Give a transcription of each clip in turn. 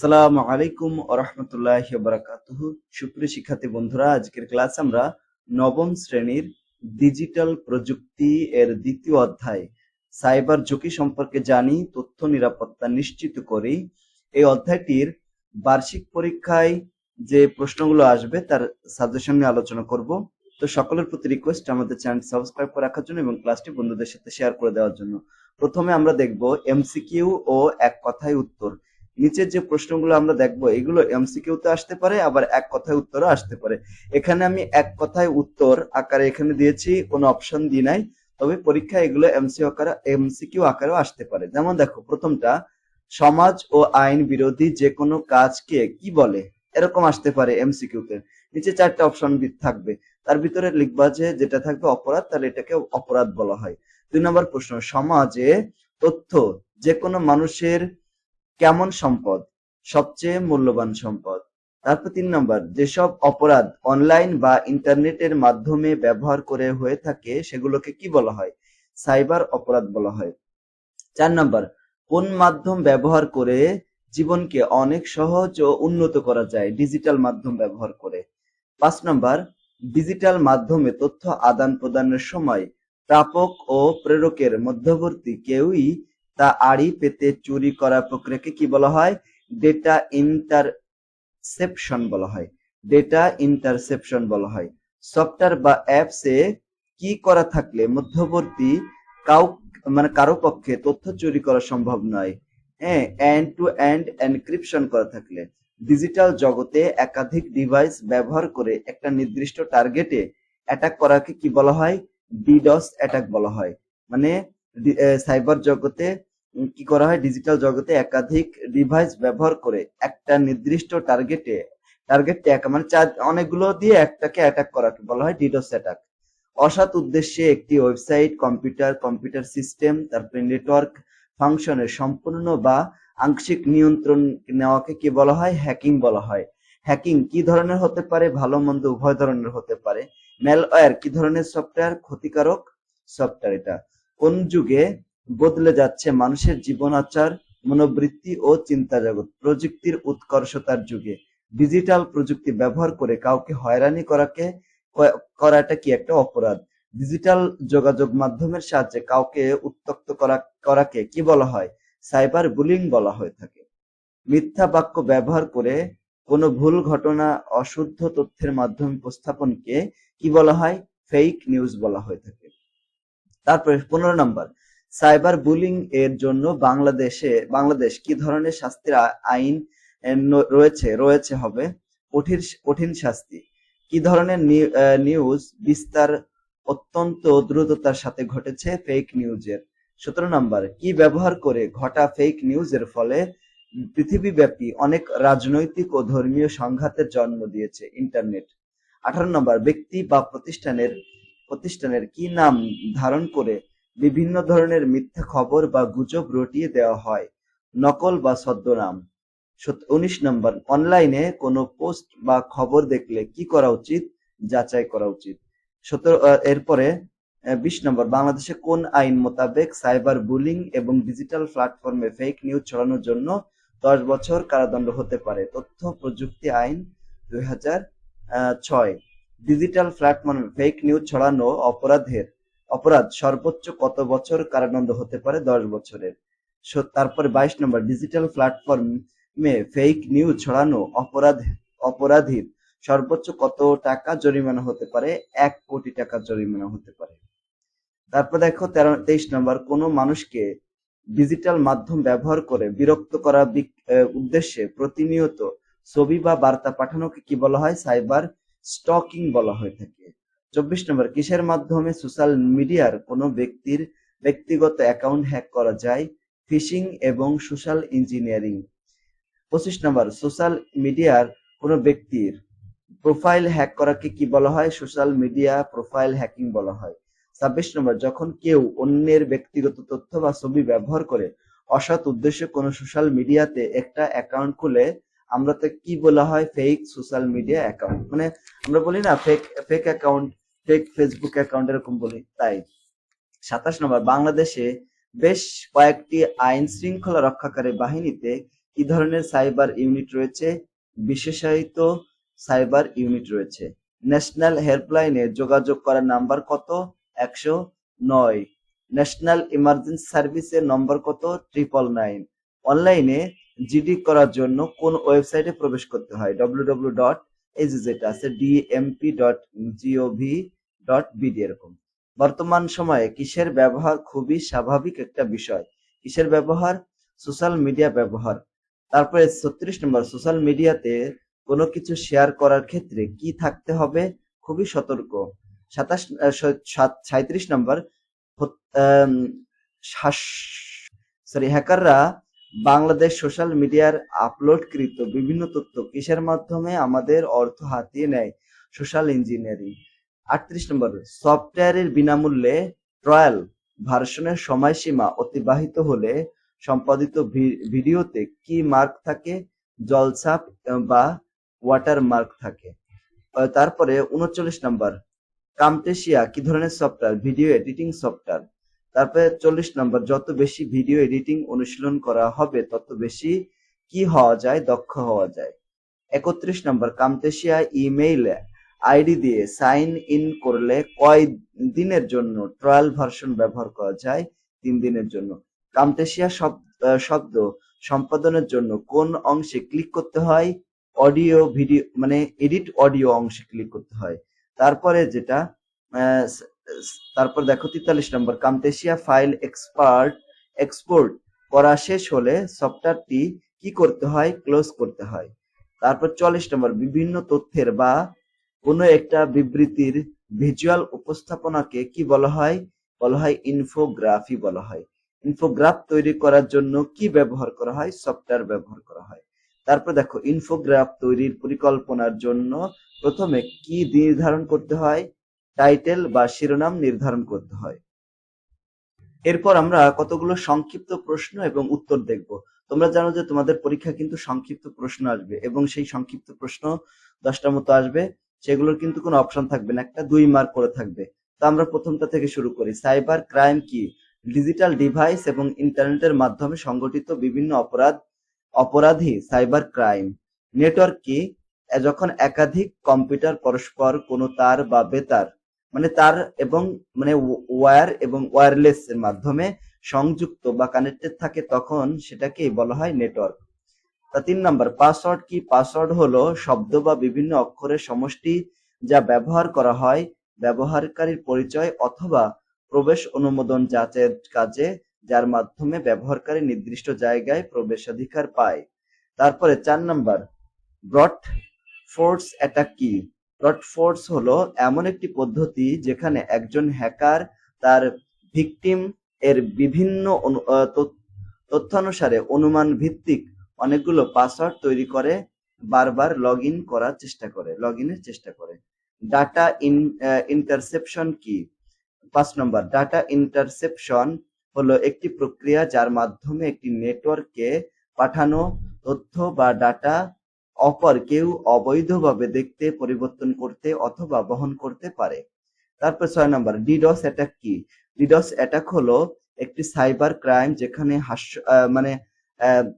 আসসালামু আলাইকুম আরহামতুল্লাহ বারাকাতুহু। সুপ্রিয় শিক্ষার্থী বন্ধুরা, আজকের ক্লাস আমরা নবম শ্রেণির ডিজিটাল প্রযুক্তি এর দ্বিতীয় অধ্যায়, সাইবার ঝুঁকি সম্পর্কে জানি, তথ্য নিরাপত্তা নিশ্চিত করি। এই অধ্যায়টির বার্ষিক পরীক্ষায় যে প্রশ্নগুলো আসবে, তার সাজেশন নিয়ে আলোচনা করব। তো সকলের প্রতি রিকোয়েস্ট আমাদের চ্যানেল সাবস্ক্রাইব করে রাখার জন্য এবং ক্লাসটি বন্ধুদের সাথে শেয়ার করে দেওয়ার জন্য। প্রথমে আমরা দেখব এমসিকিউ ও এক কথায় উত্তর। নিচের যে প্রশ্নগুলো আমরা দেখব, এগুলো এমসিকিউ তে আসতে পারে, আবার এক কথায় উত্তরও আসতে পারে। এখানে আমি এক কথায় উত্তর আকারে এখানে দিয়েছি, কোনো অপশন দিই নাই। তবে পরীক্ষায় এগুলো এমসি আকারে এমসিকিউ আকারেও আসতে পারে। যেমন দেখো, প্রথমটা, সমাজ ও আইন বিরোধী যে কোনো কাজকে কি বলে? এরকম আসতে পারে এমসিকিউ তে নিচে চারটা অপশন থাকবে। তার ভিতরে লিখবা যে যেটা থাকবে অপরাধ, তাহলে এটাকে অপরাধ বলা হয়। দুই নম্বর প্রশ্ন, সমাজে তথ্য যে কোনো মানুষের কেমন সম্পদ? সবচেয়ে মূল্যবান সম্পদ। তারপর তিন নম্বর, যেসব অপরাধ অনলাইন বা ইন্টারনেটের মাধ্যমে ব্যবহার করে হয়ে থাকে, সেগুলোকে কি বলা হয়? সাইবার অপরাধ বলা হয়। চার নম্বর, কোন মাধ্যম ব্যবহার করে জীবনকে অনেক সহজ ও উন্নত করা যায়? ডিজিটাল মাধ্যম ব্যবহার করে। পাঁচ নম্বর, ডিজিটাল মাধ্যমে তথ্য আদান প্রদানের সময় প্রাপক ও প্রেরকের মধ্যবর্তী কেউই তা আড়ি পেতে চুরি করার প্রক্রিয়াকে কি বলা হয়? ডেটা ইন্টারসেপশন বলা হয়। ডেটা ইন্টারসেপশন বলা হয়। সফটওয়্যার বা অ্যাপসে কি করা থাকলে মধ্যবর্তী কাউ মানে কারও পক্ষে তথ্য চুরি করা সম্ভব নয়? হ্যাঁ এন্ড টু এন্ড এনক্রিপশন করা থাকলে। ডিজিটাল জগতে একাধিক ডিভাইস ব্যবহার করে একটা নির্দিষ্ট টার্গেটে অ্যাটাক করাকে কি বলা হয়? ডিডস অ্যাটাক বলা হয়। মানে সাইবার জগতে কি করা হয়? ডিজিটাল জগতে একাধিক ডিভাইস ব্যবহার করে একটা নির্দিষ্ট টার্গেটে টার্গেটে মানে চার, অনেকগুলো দিয়ে একটাকে অ্যাটাক করাকে বলা হয় ডিডস অ্যাটাক অসৎ উদ্দেশ্যে একটি ওয়েবসাইট কম্পিউটার কম্পিউটার সিস্টেম তারপরে নেটওয়ার্ক ফাংশনের সম্পূর্ণ বা আংশিক নিয়ন্ত্রণ নেওয়াকে কি বলা হয়? হ্যাকিং বলা হয়। হ্যাকিং কি ধরনের হতে পারে? ভালো, মন্দ, উভয় ধরনের হতে পারে। ম্যালওয়্যার কি ধরনের সফটওয়্যার ক্ষতিকারক সফটওয়্যার এটা। কোন যুগে বদলে যাচ্ছে মানুষের জীবন আচার মনোবৃত্তি ও চিন্তা জগৎ প্রযুক্তির উৎকর্ষতার যুগে ডিজিটাল প্রযুক্তি ব্যবহার করে কাউকে হয়রানি করাটা কি একটা অপরাধ? ডিজিটাল যোগাযোগ মাধ্যমের সাহায্যে কাউকে উত্তক্ত করা, করাকে কি বলা হয়? সাইবার বুলিং বলা হয়ে থাকে। মিথ্যা বাক্য ব্যবহার করে কোনো ভুল ঘটনা, অশুদ্ধ তথ্যের মাধ্যমে উপস্থাপনকে কি বলা হয়? ফেক নিউজ বলা হয়ে থাকে। তারপরে পনেরো নম্বর সাইবার বুলিং এর জন্য বাংলাদেশে, বাংলাদেশ কি ধরনের শাস্তির আইন রয়েছে রয়েছে হবে? কঠিন কঠিন শাস্তি। কি ধরনের নিউজ বিস্তার অত্যন্ত দ্রুততার সাথে ঘটেছে ফেক নিউজের সতেরো নম্বর, কি ব্যবহার করে ঘটা ফেক নিউজের ফলে পৃথিবীব্যাপী অনেক রাজনৈতিক ও ধর্মীয় সংঘাতের জন্ম দিয়েছে ইন্টারনেট আঠারো নম্বর, ব্যক্তি বা প্রতিষ্ঠানের প্রতিষ্ঠানের কি নাম ধারণ করে বিভিন্ন ধরনের মিথ্যা খবর বা গুজব রটিয়ে দেওয়া হয়। নকল বা ছদ্মনাম। উনিশ নম্বর, অনলাইনে কোনো পোস্ট বা খবর দেখলে কি করা উচিত? যাচাই করা উচিত। সতেরো এরপরে বিশ নম্বর, বাংলাদেশে কোন আইন মোতাবেক সাইবার বুলিং এবং ডিজিটাল প্ল্যাটফর্মে ফেক নিউজ ছড়ানোর জন্য দশ বছর কারাদণ্ড হতে পারে? তথ্য প্রযুক্তি আইন দুই হাজার ছয়। ডিজিটাল প্ল্যাটফর্মে ফেক নিউজ ছড়ানো অপরাধের অপরাধ সর্বোচ্চ কত বছর কারাদণ্ড হতে পারে? দশ বছরের। তারপরে বাইশ নম্বর ডিজিটাল প্ল্যাটফর্মে ফেক নিউজ ছড়ানো অপরাধ, অপরাধীর সর্বোচ্চ কত টাকা জরিমানা হতে পারে? এক কোটি টাকা জরিমানা হতে পারে। তারপর দেখো, তেরো, তেইশ নম্বর, কোনো মানুষকে ডিজিটাল মাধ্যম ব্যবহার করে বিরক্ত করা উদ্দেশ্যে প্রতিনিয়ত ছবি বা বার্তা পাঠানোকে কি বলা হয়? সাইবার স্টকিং বলা হয়ে থাকে। চব্বিশ নম্বর, কিসের মাধ্যমে সোশ্যাল মিডিয়ার কোনো ব্যক্তির ব্যক্তিগত অ্যাকাউন্ট হ্যাক করা যায়? ফিশিং এবং সোশ্যাল ইঞ্জিনিয়ারিং। পঁচিশ নম্বর, সোশ্যাল মিডিয়ার কোনো ব্যক্তির প্রোফাইল হ্যাক করাকে কি বলা হয়? সোশ্যাল মিডিয়া প্রোফাইল হ্যাকিং বলা হয়। ছাব্বিশ নম্বর, যখন কেউ অন্যের ব্যক্তিগত তথ্য বা ছবি ব্যবহার করে, অসৎ উদ্দেশ্যে কোনো সোশ্যাল মিডিয়াতে একটা অ্যাকাউন্ট খুলে, আমরা তো কি বলা হয়? Fake social media account. মানে আমরা বলি না, fake fake account fake Facebook account এরকম বলি, তাই। সাতাশ নম্বর, বাংলাদেশে বেশ কয়েকটি আইন শৃঙ্খলা রক্ষাকারী বাহিনীতে কি ধরনের সাইবার ইউনিট রয়েছে? বিশেষায়িত সাইবার ইউনিট রয়েছে। ন্যাশনাল হেল্পলাইনে যোগাযোগ করার নাম্বার কত? একশো নয়। ন্যাশনাল ইমার্জেন্সি সার্ভিসের নম্বর কত? Triple nine. অনলাইনে জিডি করার জন্য কোন ওয়েবসাইটে প্রবেশ করতে হয়? www ডট এই যে যেটা আছে DMP dot GOV dot BD এরকম। বর্তমান সময়ে কিসের ব্যবহার খুবই স্বাভাবিক একটা বিষয়? কিসের ব্যবহার? সোশ্যাল মিডিয়া ব্যবহার। তারপরে ছত্রিশ নম্বর সোশ্যাল মিডিয়াতে কোনো কিছু শেয়ার করার ক্ষেত্রে কি থাকতে হবে? খুবই সতর্ক। সাতাশ সাঁত্রিশ নম্বর সরি হ্যাকাররা বাংলাদেশ সোশ্যাল মিডিয়ার আপলোডকৃত বিভিন্ন তথ্য কিসের মাধ্যমে আমাদের অর্থ হাতিয়ে নেয়? সোশ্যাল ইঞ্জিনিয়ারিং আটত্রিশ নম্বর, সফটওয়্যারের বিনামূল্যে ট্রায়াল ভার্সনের সময়সীমা অতিবাহিত হলে সম্পাদিত ভিডিওতে কি মার্ক থাকে? জলছাপ বা ওয়াটার মার্ক থাকে। তারপরে উনচল্লিশ নম্বর, কামটেশিয়া কি ধরনের সফটওয়্যার? Video editing software. তারপরে চল্লিশ নম্বর, যত বেশি ভিডিও এডিটিং অনুশীলন করা হবে, তত বেশি কি হওয়া যায়? দক্ষ হওয়া যায়। একত্রিশ নম্বর কামতেশিয়া ইমেইল আইডি দিয়ে সাইন ইন করলে কয় দিনের জন্য ট্রায়াল ভার্সন ব্যবহার করা যায়? তিন দিনের জন্য। কামতেশিয়া শব- শব্দ সম্পাদনের জন্য কোন অংশে ক্লিক করতে হয়? অডিও, ভিডিও মানে এডিট অডিও অংশে ক্লিক করতে হয়। তারপরে যেটা তারপর দেখো তেতাল্লিশ নম্বর কামতেশিয়া ফাইল এক্সপার্ট, এক্সপোর্ট করা শেষ হলে সফটওয়্যারটি কি করতে হয়? ক্লোজ করতে হয়। তারপর চল্লিশ নম্বর, বিভিন্ন তথ্যের বা কোনো একটা বিবৃতির ভিজুয়াল উপস্থাপনাকে কি বলা হয়? বলা হয় ইনফোগ্রাফি বলা হয়। ইনফোগ্রাফ তৈরি করার জন্য কি ব্যবহার করা হয়? সফটওয়্যার ব্যবহার করা হয়। তারপর দেখো, ইনফোগ্রাফ তৈরির পরিকল্পনার জন্য প্রথমে কি নির্ধারণ করতে হয়? টাইটেল বা শিরোনাম নির্ধারণ করতে হয়। এরপর আমরা কতগুলো সংক্ষিপ্ত প্রশ্ন এবং উত্তর দেখব। তোমরা জানো যে তোমাদের পরীক্ষা কিন্তু সংক্ষিপ্ত প্রশ্ন আসবে এবং সেই সংক্ষিপ্ত প্রশ্ন দশটা মতো আসবে। সেগুলোর কিন্তু কোনো অপশন থাকবে না, একটা দুই মার্ক করে থাকবে। তো আমরা প্রথমটা থেকে শুরু করি, সাইবার ক্রাইম কি? ডিজিটাল ডিভাইস এবং ইন্টারনেটের মাধ্যমে সংগঠিত বিভিন্ন অপরাধ, অপরাধী সাইবার ক্রাইম। নেটওয়ার্ক কি? যখন একাধিক কম্পিউটার পরস্পর কোনো তার বা বেতার মানে তার এবং মানে ওয়্যার এবং ওয়্যারলেস এর মাধ্যমে সংযুক্ত বা কানেক্টেড থাকে, তখন সেটাকে বলা হয় নেটওয়ার্ক। তিন নম্বর পাসওয়ার্ড কি? পাসওয়ার্ড হলো শব্দ বা বিভিন্ন অক্ষরের সমষ্টি যা ব্যবহার করা হয় ব্যবহারকারীর পরিচয় অথবা প্রবেশ অনুমোদন যাচের কাজে, যার মাধ্যমে ব্যবহারকারী নির্দিষ্ট জায়গায় প্রবেশাধিকার পায়। তারপরে চার নম্বর ব্রড ফোর্স অ্যাটাক কি? ব্রড ফোর্স হলো এমন একটি পদ্ধতি যেখানে একজন হ্যাকার তার ভিকটিম এর বিভিন্ন তথ্যানুসারে অনুমান ভিত্তিক অনেকগুলো পাসওয়ার্ড তৈরি করে বারবার লগ ইন করার চেষ্টা করে লগ ইনের চেষ্টা করে। ডাটা ইন ইন্টারসেপশন কি? পাঁচ নম্বর, ডাটা ইন্টারসেপশন হলো একটি প্রক্রিয়া যার মাধ্যমে একটি নেটওয়ার্কে পাঠানো তথ্য বা ডাটা অপর কেউ অবৈধভাবে দেখতে, পরিবর্তন করতে অথবা বহন করতে পারে। তারপর ছয় নম্বর, ডিডস অ্যাটাক কি? ডিডস অ্যাটাক হলো একটি সাইবার ক্রাইম যেখানে হাস্য মানে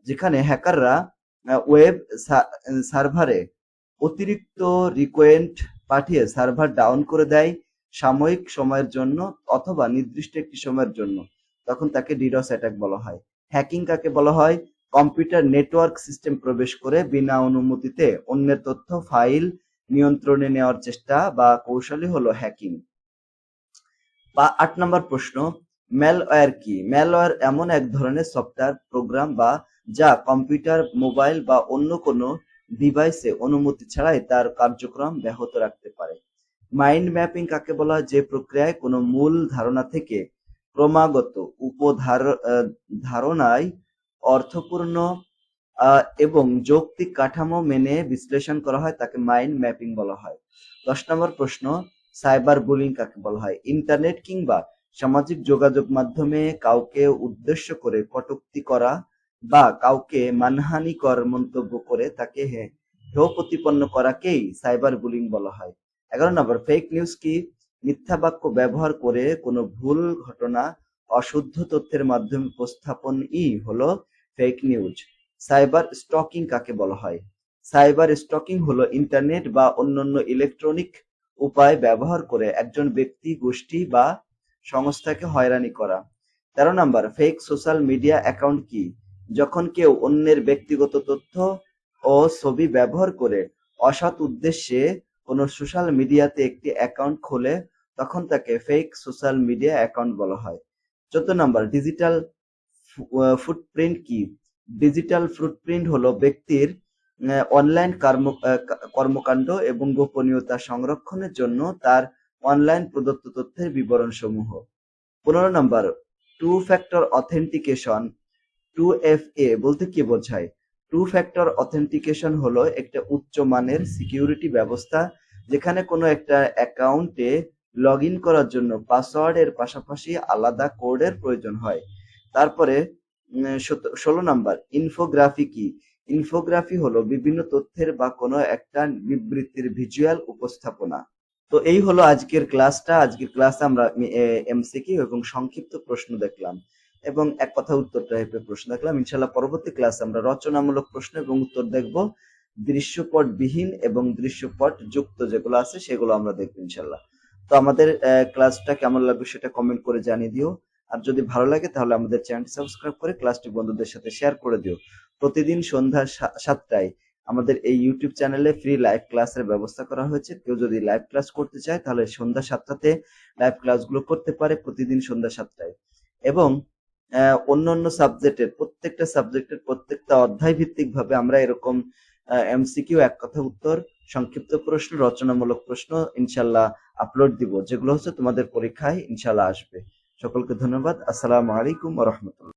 যেখানে হ্যাকাররা ওয়েব সার্ভারে অতিরিক্ত রিকোয়েন্ট পাঠিয়ে সার্ভার ডাউন করে দেয় সাময়িক সময়ের জন্য অথবা নির্দিষ্ট একটি সময়ের জন্য। তখন তাকে ডিডস অ্যাটাক বলা হয়। হ্যাকিং কাকে বলা হয়? কম্পিউটার নেটওয়ার্ক সিস্টেম প্রবেশ করে বিনা অনুমতিতে অন্যের তথ্য, ফাইল নিয়ন্ত্রণে নেওয়ার চেষ্টা বা কৌশলই হলো হ্যাকিং। বা আট নম্বর প্রশ্ন ম্যালওয়্যার কি? ম্যালওয়্যার এমন এক ধরনের সফটওয়্যার প্রোগ্রাম বা যা কম্পিউটার মোবাইল বা অন্য কোনো ডিভাইসে অনুমতি ছাড়াই তার কার্যক্রম ব্যাহত রাখতে পারে। মাইন্ড ম্যাপিং কাকে বলা হয়? যে প্রক্রিয়ায় কোনো মূল ধারণা থেকে ক্রমাগত উপধার ধারণায় অর্থপূর্ণ এবং যৌক্তিক কাঠামো মেনে বিশ্লেষণ করা হয় তাকে মাইন্ড ম্যাপিং বলা হয়। দশ নম্বর প্রশ্ন সাইবার বুলিং কাকে বলা হয়? ইন্টারনেট কিংবা সামাজিক যোগাযোগ মাধ্যমে কাউকে উদ্দেশ্য করে কটূক্তি করা বা কাউকে মানহানিকর মন্তব্য করে তাকে হেয় প্রতিপন্ন করাকেই সাইবার বুলিং বলা হয়। এগারো নম্বর ফেক নিউজ কি? মিথ্যা বাক্য ব্যবহার করে কোনো ভুল ঘটনা, অশুদ্ধ তথ্যের মাধ্যমে উপস্থাপন ই হলো ফেক নিউজ সাইবার স্টকিং কাকে বলা হয়? সাইবার স্টকিং হলো ইন্টারনেট বা অন্যান্য ইলেকট্রনিক উপায় ব্যবহার করে একজন ব্যক্তি, গোষ্ঠী বা সংস্থাকে হয়রানি করা। তেরো নাম্বার ফেক সোশ্যাল মিডিয়া অ্যাকাউন্ট কি? যখন কেউ অন্যের ব্যক্তিগত তথ্য ও ছবি ব্যবহার করে অসৎ উদ্দেশ্যে কোনো সোশ্যাল মিডিয়াতে একটি অ্যাকাউন্ট খোলে, তখন তাকে ফেক সোশ্যাল মিডিয়া অ্যাকাউন্ট বলা হয়। চোদ্দ নাম্বার ডিজিটাল ফুটপ্রিন্ট কি? ডিজিটাল ফুটপ্রিন্ট হলো ব্যক্তির অনলাইন কর্ম কর্মকাণ্ড এবং গোপনীয়তা সংরক্ষণের জন্য তার অনলাইন প্রদত্ত তথ্যের বিবরণ সমূহ পনেরো নম্বর two factor authentication two F A বলতে কি বোঝায়? টু ফ্যাক্টর অথেন্টিকেশন হলো একটা উচ্চ মানের সিকিউরিটি ব্যবস্থা যেখানে কোনো একটা অ্যাকাউন্টে লগ ইন করার জন্য পাসওয়ার্ডের পাশাপাশি আলাদা কোডের প্রয়োজন হয়। তারপরে ষোলো নাম্বার ইনফোগ্রাফি কি? ইনফোগ্রাফি হলো বিভিন্ন তথ্যের বা কোনো একটা বিবৃতির ভিজুয়াল উপস্থাপনা। তো এই হলো আজকের ক্লাসটা। আজকের ক্লাসে আমরা এমসিকিউ এবং সংক্ষিপ্ত প্রশ্ন দেখলাম এবং এক কথা উত্তর টাইপের প্রশ্ন দেখলাম। ইনশাল্লাহ পরবর্তী ক্লাসে আমরা রচনামূলক প্রশ্ন এবং উত্তর দেখব। দৃশ্যপট বিহীন এবং দৃশ্যপট যুক্ত যেগুলো আছে সেগুলো আমরা দেখব ইনশাল্লাহ তো আমাদের ক্লাসটা কেমন লাগবে সেটা কমেন্ট করে জানিয়ে দিও। আর যদি ভালো লাগে তাহলে আমাদের চ্যানেল সাবস্ক্রাইব করে ক্লাসটি বন্ধুদের সাথে শেয়ার করে দিও। প্রতিদিন সন্ধ্যা সাতটায় আমাদের এই ইউটিউব চ্যানেলে ফ্রি লাইভ ক্লাসের ব্যবস্থা করা হয়েছে। কেউ যদি লাইভ ক্লাস করতে চায়, তাহলে সন্ধ্যা সাতটাতে লাইভ ক্লাসগুলো করতে পারে প্রতিদিন সন্ধ্যা সাতটায়। এবং অন্য অন্য সাবজেক্টের প্রত্যেকটা সাবজেক্টের প্রত্যেকটা অধ্যায় ভিত্তিক ভাবে আমরা এরকম এমসিকিউ এক কথা উত্তর, সংক্ষিপ্ত প্রশ্ন, রচনামূলক প্রশ্ন ইনশাল্লাহ আপলোড দিব। যেগুলো হচ্ছে তোমাদের পরীক্ষায় ইনশাল্লাহ আসবে। সকলকে ধন্যবাদ। আসসালামু আলাইকুম রহমতুল্লাহ।